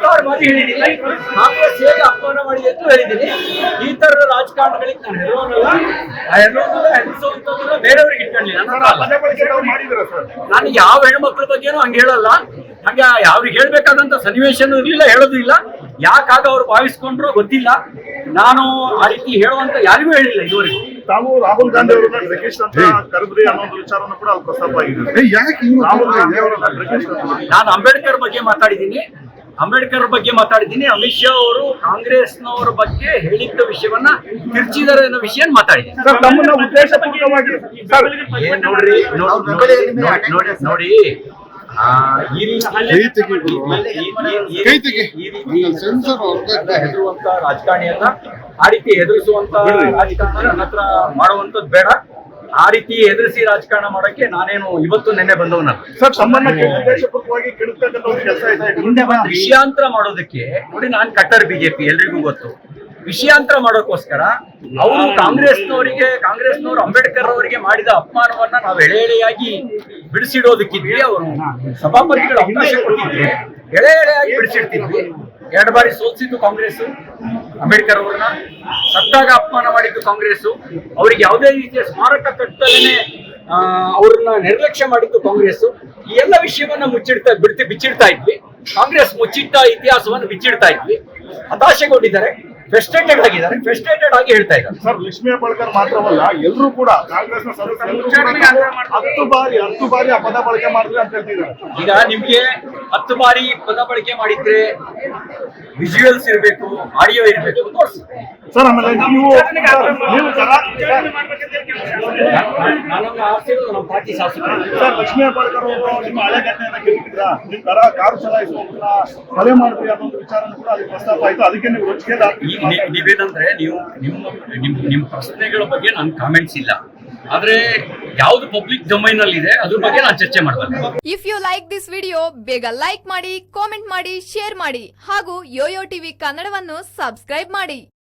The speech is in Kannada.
ಸಾವಿರ ಬಾರಿ ಹೇಳಿದ್ದೀನಿ. ಕಾಂಗ್ರೆಸ್ ಹೇಗೆ ಅಪಮಾನ ಮಾಡಿ ಅಂತ ಹೇಳಿದ್ದೀನಿ. ಈ ತರದ ರಾಜಕಾರಣಗಳಿಗೆ ನಾನು ಹೇಳೋನಲ್ಲ ಹೆದರಿಸುವಂತದ್ದನ್ನ ಬೇರೆಯವ್ರಿಗೆ ಇಟ್ಕೊಳ್ಳಿ ನಾನು ಯಾವ ಹೆಣ್ಮಕ್ಳ ಬಗ್ಗೆನೂ ಹಂಗೆ ಹೇಳಲ್ಲ. ಹಂಗೆ ಅವ್ರಿಗೆ ಹೇಳ್ಬೇಕಾದಂತ ಸನ್ನಿವೇಶನೂ ಇರಲಿಲ್ಲ, ಹೇಳೋದು ಇಲ್ಲ. ಯಾಕಾಗ ಅವ್ರು ಭಾವಿಸ್ಕೊಂಡ್ರು ಗೊತ್ತಿಲ್ಲ. ನಾನು ಆ ರೀತಿ ಹೇಳುವಂತ ಯಾರಿಗೂ ಹೇಳಿಲ್ಲ ಇದುವರೆಗೂ. ತಾವು ರಾಹುಲ್ ಗಾಂಧಿ ಅವರನ್ನ ಡ್ರಗಿಸ್ಟ್ ಅಂತ ಕರೆದ್ರಿ ಅನ್ನೋ ಒಂದು ವಿಚಾರನ ಕೂಡ ಅಲ್ಲಿ ಪ್ರಸ್ತಾಪ ಆಗಿದೆ ಯಾಕೆ ರಾಹುಲ್ ಗಾಂಧಿ ಅವರನ್ನ ಡ್ರಗಿಸ್ಟ್ ನಾನು ಅಂಬೇಡ್ಕರ್ ಬಗ್ಗೆ ಮಾತಾಡಿದ್ದೀನಿ ಅಂಬೇಡ್ಕರ್ ಬಗ್ಗೆ ಮಾತಾಡಿದ್ದೀನಿ ಅಮಿತ್ ಶಾ ಅವರು ಕಾಂಗ್ರೆಸ್ನವರ ಬಗ್ಗೆ ಹೇಳಿದ್ದ ವಿಷಯವನ್ನ ತಿರ್ಚಿದ್ದಾರೆ ಅನ್ನೋ ವಿಷಯ ಮಾತಾಡಿದ್ದೀನಿ ನೋಡಿ ನೋಡಿ ಹೆದರುವಂತ ರಾಜಕಾರಣಿಯನ್ನ ಆ ರೀತಿ ಹೆದರಿಸುವಂತ ರಾಜಕಾರಣ ನನ್ನ ಹತ್ರ ಮಾಡುವಂತದ್ದು ಬೇಡ. ಆ ರೀತಿ ಎದುರಿಸಿ ರಾಜಕಾರಣ ಮಾಡಕ್ಕೆ ನಾನೇನು ಇವತ್ತು ನೆನ್ನೆ ಬಂದವನಲ್ಲ. ಸರ್ ಕೆಲಸ ಇದೆ. ವಿಷಯಾಂತರ ಮಾಡೋದಕ್ಕೆ ನೋಡಿ ನಾನು ಕಟ್ಟರ್ ಬಿಜೆಪಿ ಎಲ್ರಿಗೂ ಗೊತ್ತು. ವಿಷಯಾಂತರ ಮಾಡೋಕ್ಕೋಸ್ಕರ ಅವರು ಕಾಂಗ್ರೆಸ್ನವರಿಗೆ ಕಾಂಗ್ರೆಸ್ನವರು ಅಂಬೇಡ್ಕರ್ ಅವರಿಗೆ ಮಾಡಿದ ಅಪಮಾನವನ್ನ ನಾವು ಎಳೆ ಎಳೆಯಾಗಿ ಬಿಡಿಸಿಡೋದಕ್ಕಿದ್ವಿ ಅವರು? ಸಭಾಪತಿಗಳು ಅವಕಾಶ ಕೊಟ್ಟಿದ್ರೆ. ಎಳೆ ಎಳೆಯಾಗಿ ಬಿಡಿಸಿಡ್ತಿದ್ವಿ. ಎರಡು ಬಾರಿ ಸೋಲ್ಸಿದ್ದು ಕಾಂಗ್ರೆಸ್ ಅಂಬೇಡ್ಕರ್ ಅವ್ರನ್ನ. ಸತ್ತಾಗ ಅಪಮಾನ ಮಾಡಿದ್ದು ಕಾಂಗ್ರೆಸ್ ಅವರಿಗೆ ಯಾವುದೇ ರೀತಿಯ ಸ್ಮಾರಕ ಕಟ್ಟಲೇನೆ ಅವ್ರನ್ನ ನಿರ್ಲಕ್ಷ್ಯ ಮಾಡಿದ್ದು ಕಾಂಗ್ರೆಸ್ ಈ ಎಲ್ಲ ವಿಷಯವನ್ನ ಮುಚ್ಚಿಡ್ತಾ ಬಿಡ್ತಿ ಬಿಚ್ಚಿಡ್ತಾ ಇದ್ವಿ. ಕಾಂಗ್ರೆಸ್ ಮುಚ್ಚಿಟ್ಟ ಇತಿಹಾಸವನ್ನು ಬಿಚ್ಚಿಡ್ತಾ ಇದ್ವಿ. ಹತಾಶೆಗೊಂಡಿದ್ದಾರೆ. ಫ್ರಸ್ಟ್ರೇಟೆಡ್ ಆಗಿದ್ದಾರೆ. ಫ್ರಸ್ಟ್ರೇಟೆಡ್ ಆಗಿ ಹೇಳ್ತಾ ಇದ್ದಾರೆ. ಸರ್ ಲಕ್ಷ್ಮೀ ಹೆಬ್ಬಾಳ್ಕರ್ ಮಾತ್ರವಲ್ಲ ಎಲ್ಲರೂ ಕೂಡ ಕಾಂಗ್ರೆಸ್ನ ಸದಸ್ಯರು ಹತ್ತು ಬಾರಿ ಹತ್ತು ಬಾರಿ ಆ ಪದ ಬಳಕೆ ಮಾಡಿದ್ರೆ ಅಂತ ಹೇಳ್ತಿದ್ದಾರೆ. ಈಗ ನಿಮ್ಗೆ ಹತ್ತು ಬಾರಿ ಪದ ಬಳಕೆ ಮಾಡಿದ್ರೆ ವಿಜುವಲ್ಸ್ ಇರಬೇಕು ಆಡಿಯೋ ಇರಬೇಕು ತೋರಿಸಿ. ಸರ್ ಆಮೇಲೆ ನೀವು ಸರ್, ನೀವು ಸರ್ ಲಕ್ಷ್ಮೀ ಹೆಬ್ಬಾಳ್ಕರ್ ಅವರು ನಿಮ್ಮ ಹಳೆ ಘಟನೆಯನ್ನ ಕೇಳಿದ್ರ ನಿಮ್ ಕರ ಕಾರು ಚಲಾಯಿಸುವವ್ರನ್ನ ಕೊಲೆ ಮಾಡಿದ್ರಿ ಅನ್ನೋ ಒಂದು ವಿಚಾರ ಕೂಡ ಅಲ್ಲಿ ಪ್ರಸ್ತಾಪ ಆಯ್ತು. ಅದಕ್ಕೆ ನೀವು ನಿ- ನೀವೇನಂದ್ರೆ ನೀವು ನಿಮ್ಮ ನಿಮ್ ನಿಮ್ ಪ್ರಶ್ನೆಗಳ ಬಗ್ಗೆ ನನ್ ಕಾಮೆಂಟ್ಸ್ ಇಲ್ಲ. ಆದ್ರೆ ಯಾವ್ದು ಪಬ್ಲಿಕ್ ಡೊಮೈನ್ ಅಲ್ಲಿ ಇದೆ ಅದ್ರ ಬಗ್ಗೆ ನಾನು ಚರ್ಚೆ ಮಾಡ್ಬೇಕು if you like this video ಬೇಗ ಲೈಕ್ ಮಾಡಿ ಕಾಮೆಂಟ್ ಮಾಡಿ ಶೇರ್ ಮಾಡಿ ಹಾಗೂ ಯೋಯೋ ಟಿವಿ ಕನ್ನಡವನ್ನು ಸಬ್ಸ್ಕ್ರೈಬ್ ಮಾಡಿ.